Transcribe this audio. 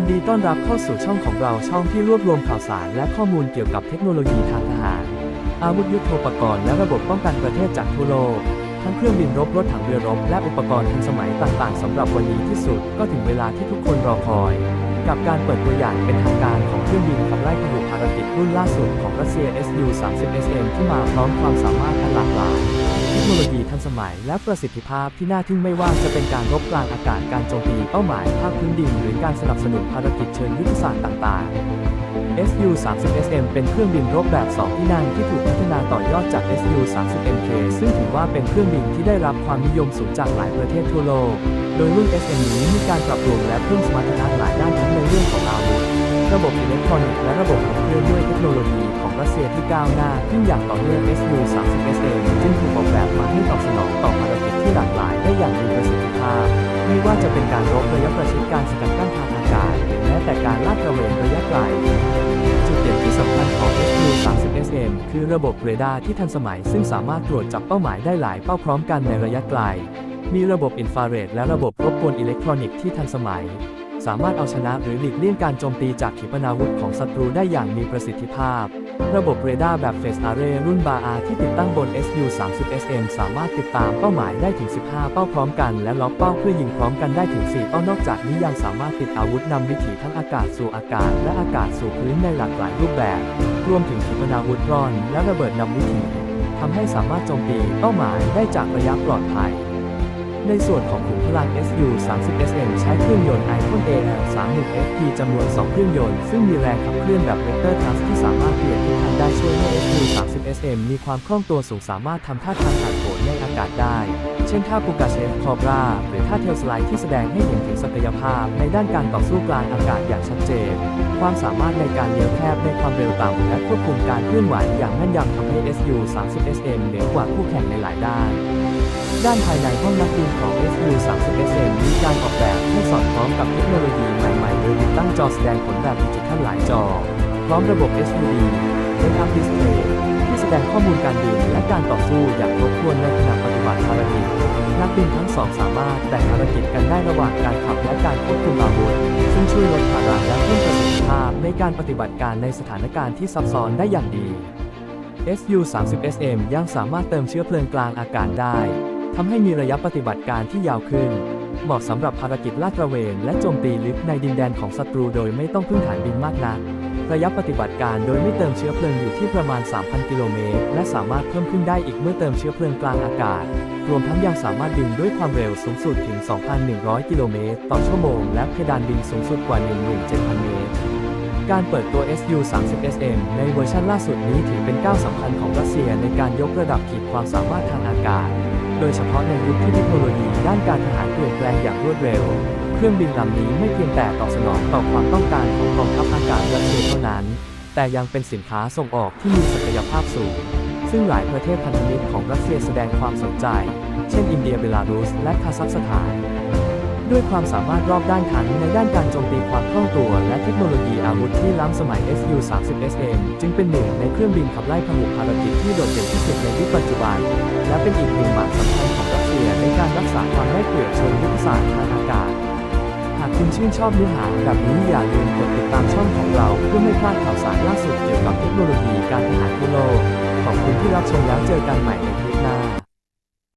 ยินดีต้อนรับเข้าสู่ช่องของเราช่องที่รวบรวมข่าวสารและข้อมูลเกี่ยวกับเทคโนโลยีทางทหาร อาวุธยุทโธปกรณ์และระบบป้องกันประเทศจากทั่วโลก ทั้งเครื่องบินรบรถถังเรือรบและอุปกรณ์ทันสมัยต่างๆสำหรับวันนี้ที่สุดก็ถึงเวลาที่ทุกคนรอคอย กับการเปิดตัวอย่างเป็นทางการของเครื่องบินขับไล่พาหุภารกิจรุ่นล่าสุดของรัสเซีย Su-30SM ที่มาพร้อมความสามารถอันหลากหลายเทคโนโลยีทันสมัยและประสิทธิภาพที่น่าทึ่งไม่ว่าจะเป็นการรบกลางอากาศการโจมตีเป้าหมายภาคพื้นดินหรือการสนับสนุนภารกิจเชิงยุทธศาสตร์ต่างๆ Su-30SM เป็นเครื่องบินรบแบบ 2 ที่นั่งที่ถูกพัฒนาต่อยอดจาก Su-30MK ซึ่งถือว่าเป็นเครื่องบินที่ได้รับความนิยมสูงจากหลายประเทศทั่วโลก โดยรุ่น SM นี้มีการปรับปรุงและเพิ่มสมรรถนะหลายด้านทั้งในเรื่องของอาวุธระบบอิเล็กทรอนิกส์และระบบขับเคลื่อนด้วยเทคโนโลยีของรัสเซียที่ก้าวหน้าขึ้นอย่างต่อเนื่อง Su-30SM จึงถูกออกแบบมาให้ตอบสนองต่อภารกิจที่หลากหลายได้อย่างมีประสิทธิภาพ ไม่ว่าจะเป็นการรบระยะประชิดการสกัดกั้นทางอากาศหรือแม้แต่การลาดตระเวนระยะไกล คือระบบเรดาร์ที่ทันสมัย ซึ่งสามารถตรวจจับเป้าหมายได้หลายเป้าพร้อมกันในระยะไกล มีระบบอินฟราเรดและระบบรบกวนอิเล็กทรอนิกส์ที่ทันสมัย สามารถเอาชนะหรือหลีกเลี่ยงการโจมตีจากขีปนาวุธของศัตรูได้อย่างมีประสิทธิภาพระบบเรดาร์แบบเฟสอาร์เรรุ่นบาอาที่ติดตั้งบน Su-30SM สามารถติดตามเป้าหมายได้ถึง 15 เป้าพร้อมกัน และล็อกเป้าเพื่อยิงพร้อมกันได้ถึง 4 เป้านอกจากนี้ยังสามารถติดอาวุธนำวิถีทั้งอากาศสู่อากาศ และอากาศสู่พื้นในหลากหลายรูปแบบ รวมถึงขีปนาวุธร่อน และระเบิดนำวิถีทำให้สามารถโจมตีเป้าหมายได้จากระยะปลอดภัย ในส่วนของขุมพลัง Su-30SM ใช้เครื่องยนต์ Icon AL31FP จำนวน 2 เครื่องยนต์ ซึ่งมีแรงขับเคลื่อนแบบเวกเตอร์ทัพที่สามารถเปลี่ยนทิศทางได้ SM มีความคล่องตัวสูงสามารถทำท่าทางผ่านโผนในอากาศได้ เช่นท่าปูกาเชฟคอบราหรือท่าเทลสไลด์ที่แสดงให้เห็นถึงศักยภาพในด้านการต่อสู้กลางอากาศอย่างชัดเจน ความสามารถในการเลี้ยวแคบในความเร็วต่ำและควบคุมการเคลื่อนไหวอย่างแม่นยำทำให้ Su-30SM เหนือกว่าคู่แข่งในหลายด้านด้านภายในห้องนักบินของ Su-30SM มีการออกแบบให้สอดคล้องกับเทคโนโลยีใหม่ๆโดยติดตั้งจอแสดงผลแบบดิจิทัลหลายจอ พร้อมระบบ SUV Head-Up Display ที่แสดงข้อมูลการบินและการต่อสู้อย่างครบถ้วนในขณะปฏิบัติภารกิจ นักบินทั้งสองสามารถแบ่งภารกิจกันได้ระหว่างการขับและการควบคุมอาวุธซึ่งช่วยลดภาระและเพิ่มประสิทธิภาพในการปฏิบัติการในสถานการณ์ที่ซับซ้อนได้อย่างดี Su-30SM ยังสามารถเติมเชื้อเพลิงกลางอากาศได้ทำให้มีระยะปฏิบัติการที่ยาวขึ้น เหมาะสำหรับภารกิจลาดตระเวน และโจมตีลึกในดินแดนของศัตรูโดยไม่ต้องพึ่งฐานบินมากนัก ระยะปฏิบัติการโดยไม่เติมเชื้อเพลิงอยู่ที่ประมาณ 3,000 กิโลเมตร และสามารถเพิ่มขึ้นได้อีกเมื่อเติมเชื้อเพลิงกลางอากาศ รวมทั้งยังสามารถบินด้วยความเร็วสูงสุดถึง 2,100 กิโลเมตรต่อชั่วโมง และเพดานบินสูงสุดกว่า 17,000 เมตร การเปิดตัว Su-30SM ในเวอร์ชันล่าสุดนี้ถือเป็นก้าวสำคัญของรัสเซียในการยกระดับขีดความสามารถทางอากาศ โดยเฉพาะในยุคที่เทคโนโลยีด้านการทหารเปลี่ยนแปลงอย่างรวดเร็ว เครื่องบินลำนี้ไม่เพียงแต่ตอบสนองต่อความต้องการของกองทัพอากาศรัสเซียเท่านั้น แต่ยังเป็นสินค้าส่งออกที่มีศักยภาพสูง ซึ่งหลายประเทศพันธมิตรของรัสเซียแสดงความสนใจ เช่น อินเดียเบลารุส และคาซัคสถาน ด้วยความสามารถรอบด้านทั้งในด้านการโจมตีความคล่องตัว และเทคโนโลยีอาวุธที่ล้ำสมัย Su-30SM จึงเป็นหนึ่งในเครื่องบินขับไล่พหุภารกิจที่โดดเด่นที่สุดในยุคปัจจุบัน และเป็นอีกหนึ่งหมากสำคัญของรัสเซียในการรักษาความได้เปรียบเชิงยุทธศาสตร์ทางอากาศ หากคุณชื่นชอบเนื้อหาแบบนี้อย่าลืมกดติดตามช่องของเรา เพื่อไม่พลาดข่าวสารล่าสุดเกี่ยวกับเทคโนโลยีการทหารทั่วโลก ขอบคุณที่รับชมแล้วเจอกันใหม่ในคลิป